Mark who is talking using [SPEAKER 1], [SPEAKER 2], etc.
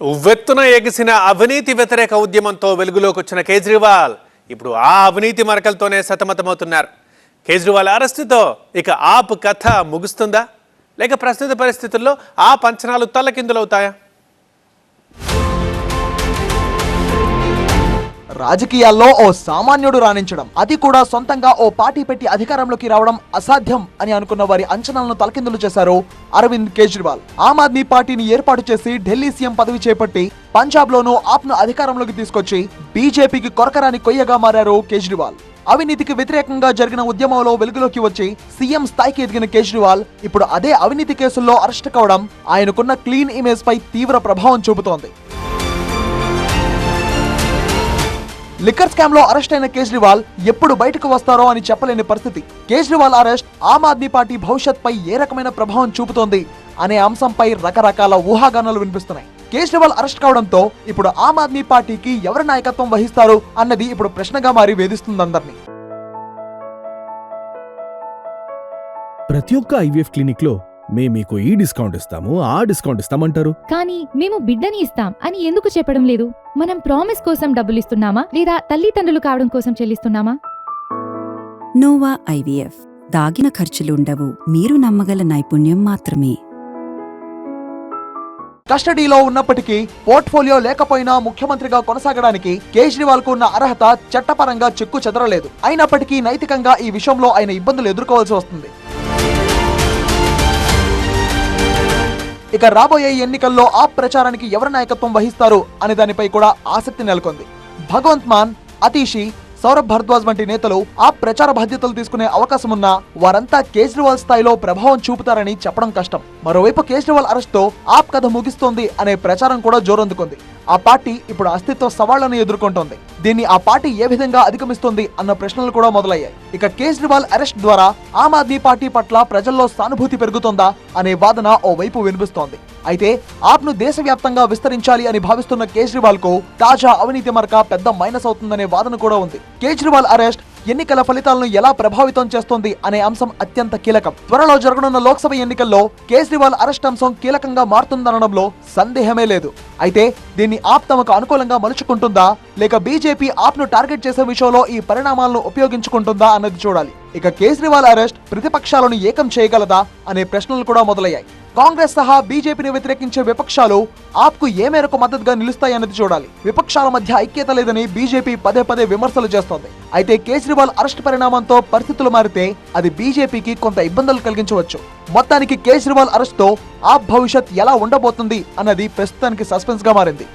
[SPEAKER 1] ఉవ్వెత్తున ఎగిసిన అవినీతి వ్యతిరేక ఉద్యమంతో వెలుగులోకి వచ్చిన కేజ్రీవాల్ ఇప్పుడు ఆ అవినీతి మరకలతోనే సతమతమవుతున్నారు. కేజ్రీవాల్ అరెస్టుతో ఇక ఆప్ కథ ముగుస్తుందా? లేక ప్రస్తుత పరిస్థితుల్లో ఆ పంచనాలు తల్లకిందులవుతాయా
[SPEAKER 2] రాజకీయాల్లో ఓ సామాన్యుడు రాణించడం. అది కూడా సొంతంగా ఓ పార్టీ పెట్టి అధికారంలోకి రావడం అసాధ్యం అని అనుకున్న వారి అంచనాలను తలకిందులు చేశారు అరవింద్ కేజ్రీవాల్. ఆమ్ ఆద్మీ పార్టీని ఏర్పాటు చేసి ఢిల్లీ సీఎం పదవి చేపట్టి పంజాబ్ లోనూ ఆప్ను అధికారంలోకి తీసుకొచ్చి బీజేపీకి కొరకరాని కొయ్యగా మారారు కేజ్రీవాల్. అవినీతికి వ్యతిరేకంగా జరిగిన ఉద్యమంలో వెలుగులోకి వచ్చి సీఎం స్థాయికి ఎదిగిన కేజ్రీవాల్ ఇప్పుడు అదే అవినీతి కేసుల్లో అరెస్ట్ కావడం ఆయనకున్న క్లీన్ ఇమేజ్ పై తీవ్ర ప్రభావం చూపుతోంది. లిక్కర్ స్కామ్లో అరెస్ట్ అయిన కేజ్రీవాల్ ఎప్పుడు బయటకు వస్తారో అని చెప్పలేని పరిస్థితి. కేజ్రీవాల్ అరెస్ట్ ఆమ్ ఆద్మీ పార్టీ భవిష్యత్ పై ఏ రకమైన ప్రభావం చూపుతోంది అనే అంశంపై రకరకాల ఊహాగానాలు వినిపిస్తున్నాయి. కేజ్రీవాల్ అరెస్ట్ కావడంతో ఇప్పుడు ఆమ్ ఆద్మీ పార్టీకి ఎవరి నాయకత్వం వహిస్తారు అన్నది ఇప్పుడు ప్రశ్నగా మారి వేధిస్తుందందరినీ
[SPEAKER 3] ప్రతి ఒక్క ఐవీఎఫ్ క్లినిక్లో మేము మీకు ఈ డిస్కౌంట్ ఇస్తాము ఆ డిస్కౌంట్ ఇస్తామంటారు.
[SPEAKER 4] కానీ మేము బిడ్డని ఇస్తాం అని ఎందుకు చెప్పడం లేదు? మనం ప్రామిస్ కోసం డబ్బులిస్తున్నామా లేదా తల్లిదండ్రులు కావడం కోసం చెల్లిస్తున్నామా?
[SPEAKER 5] Nova IVF. దాగిన ఖర్చులుండవు. మీరు నమ్మగల నైపుణ్యం మాత్రమే.
[SPEAKER 2] కస్టడీలో ఉన్నప్పటికీ పోర్ట్ఫోలియో లేకపోయినా ముఖ్యమంత్రిగా కొనసాగడానికి కేజ్రీవాల్కు ఉన్న అర్హత చట్టపరంగా చెక్కు చెదరలేదు. అయినప్పటికీ నైతికంగా ఈ విషయంలో ఆయన ఇబ్బందులు ఎదుర్కోవాల్సి వస్తుంది. ఇక రాబోయే ఎన్నికల్లో ఆ ప్రచారానికి ఎవరి నాయకత్వం వహిస్తారు అనే దానిపై కూడా ఆసక్తి నెలకొంది. భగవంత్ మాన్ అతీషి సౌరభ్ భరద్వాజ్ వంటి నేతలు ఆ ప్రచార బాధ్యతలు తీసుకునే అవకాశం ఉన్నా వారంతా కేజ్రీవాల్ స్థాయిలో ప్రభావం చూపుతారని చెప్పడం కష్టం. మరోవైపు కేజ్రీవాల్ అరెస్ట్తో ఆప్ కథ ముగిస్తోంది అనే ప్రచారం కూడా జోరందుకుంది. ఆ పార్టీ ఇప్పుడు అస్తిత్వ సవాళ్ళను ఎదుర్కొంటోంది. దీన్ని ఆ పార్టీ ఏ విధంగా అధిగమిస్తుంది అన్న ప్రశ్నలు కూడా మొదలయ్యాయి. ఇక కేజ్రీవాల్ అరెస్ట్ ద్వారా ఆమ్ ఆద్మీ పార్టీ పట్ల ప్రజల్లో సానుభూతి పెరుగుతుందా అనే వాదన ఓ వైపు వినిపిస్తోంది. అయితే ఆప్ను దేశవ్యాప్తంగా విస్తరించాలి అని భావిస్తున్న కేజ్రీవాల్కు తాజా అవినీతి మరక పెద్ద మైనస్ అవుతుందనే వాదన కూడా ఉంది. కేజ్రీవాల్ అరెస్ట్ ఎన్నికల ఫలితాలను ఎలా ప్రభావితం చేస్తోంది అనే అంశం అత్యంత కీలకం. త్వరలో జరగనున్న లోక్సభ ఎన్నికల్లో కేజ్రీవాల్ అరెస్ట్ అంశం కీలకంగా మారుతుందనడంలో సందేహమే లేదు. అయితే దీన్ని ఆప్ తమకు అనుకూలంగా మలుచుకుంటుందా? లేక బీజేపీ ఆప్ను టార్గెట్ చేసే విషయంలో ఈ పరిణామాలను ఉపయోగించుకుంటుందా అన్నది చూడాలి. ఇక కేజ్రీవాల్ అరెస్ట్ ప్రతిపక్షాలను ఏకం చేయగలదా? అనే ప్రశ్నలు కూడా మొదలయ్యాయి. కాంగ్రెస్ సహా బీజేపీని వ్యతిరేకించే విపక్షాలు ఆప్కు ఏ మేరకు మద్దతుగా నిలుస్తాయన్నది చూడాలి. విపక్షాల మధ్య ఐక్యత లేదని బీజేపీ పదే పదే విమర్శలు చేస్తోంది. అయితే కేజ్రీవాల్ అరెస్ట్ పరిణామంతో పరిస్థితులు మారితే అది బీజేపీకి కొంత ఇబ్బందులు కలిగించవచ్చు. మొత్తానికి కేజ్రీవాల్ అరెస్ట్తో ఆప్ భవిష్యత్ ఎలా ఉండబోతుంది అన్నది ప్రస్తుతానికి సస్పెన్స్గా మారింది.